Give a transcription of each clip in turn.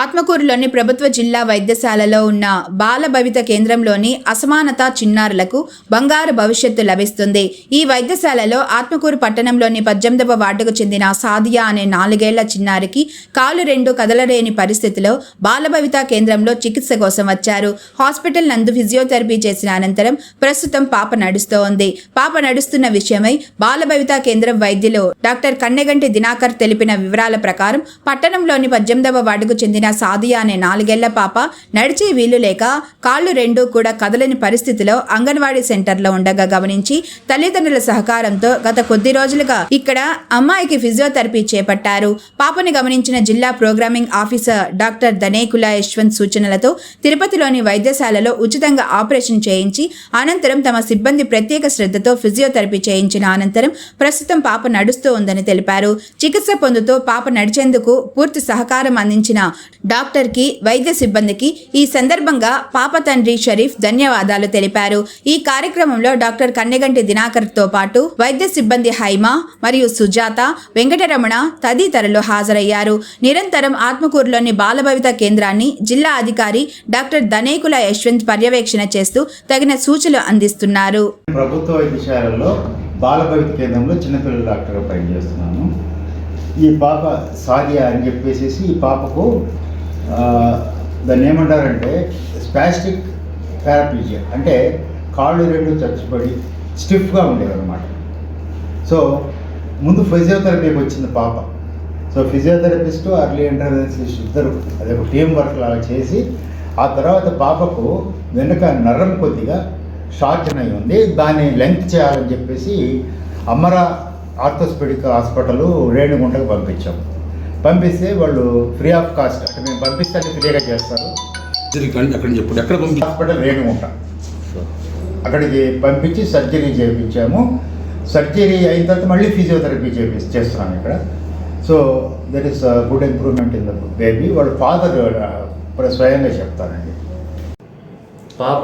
ఆత్మకూరులోని ప్రభుత్వ జిల్లా వైద్యశాలలో ఉన్న బాల భవిత కేంద్రంలోని అసమానత చిన్నారులకు బంగారు భవిష్యత్తు లభిస్తుంది. ఈ వైద్యశాలలో ఆత్మకూరు పట్టణంలోని పద్దెనిమిదవ వార్డుకు చెందిన సాదియా అనే నాలుగేళ్ళ చిన్నారికి కాలు రెండు కదలలేని పరిస్థితిలో బాలభవిత కేంద్రంలో చికిత్స కోసం వచ్చారు. హాస్పిటల్ నందు ఫిజియోథెరపీ చేసిన అనంతరం ప్రస్తుతం పాప నడుస్తోంది. పాప నడుస్తున్న విషయమై బాలభవిత కేంద్రం వైద్యులు డాక్టర్ కన్నెగంటి దినాకర్ తెలిపిన వివరాల ప్రకారం పట్టణంలోని పద్దెనిమిదవ వార్డుకు చెందిన సాదియా అనే నాలుగేళ్ళ పాప నడిచే వీలు లేక కాళ్ళు రెండూ కూడా కదలని పరిస్థితిలో అంగన్వాడీ సెంటర్లో ఉండగా గమనించి తల్లిదండ్రుల సహకారంతో గత కొద్ది రోజులుగా ఇక్కడ అమ్మాయికి ఫిజియోథెరపీ చేపట్టారు. పాపని గమనించిన జిల్లా programming officer doctor Danekula Yashwant సూచనలతో తిరుపతిలోని వైద్యశాలలో ఉచితంగా ఆపరేషన్ చేయించి అనంతరం తమ సిబ్బంది ప్రత్యేక శ్రద్ధతో ఫిజియోథెరపీ చేయించిన అనంతరం ప్రస్తుతం పాప నడుస్తూ ఉందని తెలిపారు. చికిత్స పొందుతూ పాప నడిచేందుకు పూర్తి సహకారం అందించిన డాక్టర్కి వైద్య సిబ్బందికి ఈ సందర్భంగా పాప తండ్రి షరీఫ్ ధన్యవాదాలు తెలిపారు. ఈ కార్యక్రమంలో డాక్టర్ కన్నెగంటి దినాకర్తో పాటు వైద్య సిబ్బంది హైమా మరియు సుజాత వెంకటరమణ తదితరులు హాజరయ్యారు. నిరంతరం ఆత్మకూరులోని బాలభవిత కేంద్రాన్ని జిల్లా అధికారి డాక్టర్ ధనేకుల యశ్వంత్ పర్యవేక్షణ చేస్తూ తగిన సూచనలు అందిస్తున్నారు. ప్రభుత్వ వైద్యశాలలో బాలభవిత కేంద్రంలో చిన్నపిల్లల డాక్టర్గా పనిచేస్తున్నాను. ఈ పాప సాదియా అని చెప్పేసి ఈ పాపకు దాన్ని ఏమంటారంటే స్పాస్టిక్ పారాప్లీజియా అంటే కాళ్ళు రెండు చచ్చిపడి స్టిఫ్గా ఉండేవన్నమాట. సో ముందు ఫిజియోథెరపీకి వచ్చింది పాప. సో ఫిజియోథెరపిస్ట్ అర్లీ ఇంటర్వెన్సిస్ట్ ఇద్దరు అదే ఒక టీం వర్క్ లాగా చేసి ఆ తర్వాత పాపకు వెనుక నరం కొద్దిగా షార్ట్ అయి ఉంది. దాన్ని లెంగ్త్ చేయాలని చెప్పేసి అమరా ఆర్థోస్పెడిక్ హాస్పిటల్ రేణిగుంటకు పంపించాం. పంపిస్తే వాళ్ళు ఫ్రీ ఆఫ్ కాస్ట్ అంటే మేము పంపిస్తే ఫ్రీగా చేస్తారు. అక్కడ చెప్పండి ఎక్కడ పంపి హాస్పిటల్ రేణిగుంట. అక్కడికి పంపించి సర్జరీ చేయించాము. సర్జరీ అయిన తర్వాత మళ్ళీ ఫిజియోథెరపీ చేపి చేస్తున్నాం ఇక్కడ. So that is good improvement in the baby వాళ్ళ ఫాదర్ స్వయంగా చెప్తారండి. పాప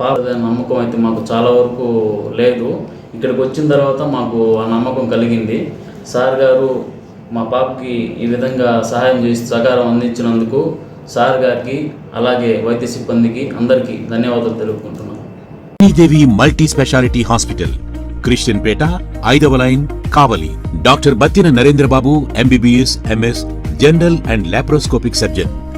పాప నమ్మకం అయితే మాకు చాలా వరకు లేదు. ఇక్కడికి వచ్చిన తర్వాత మాకు ఆ నమ్మకం కలిగింది. సార్ గారు మా పాపకి ఈ విధంగా సహాయం చేసి సహకారం అందించినందుకు సార్ గారికి అలాగే వైద్య సిబ్బందికి అందరికీ ధన్యవాదాలు తెలుపుకుంటున్నాను Sridevi multi speciality hospital Christian Pet ఐదవ line Kavali. Doctor Battina Narendrababu MBBS MS general and laparoscopic surgeon.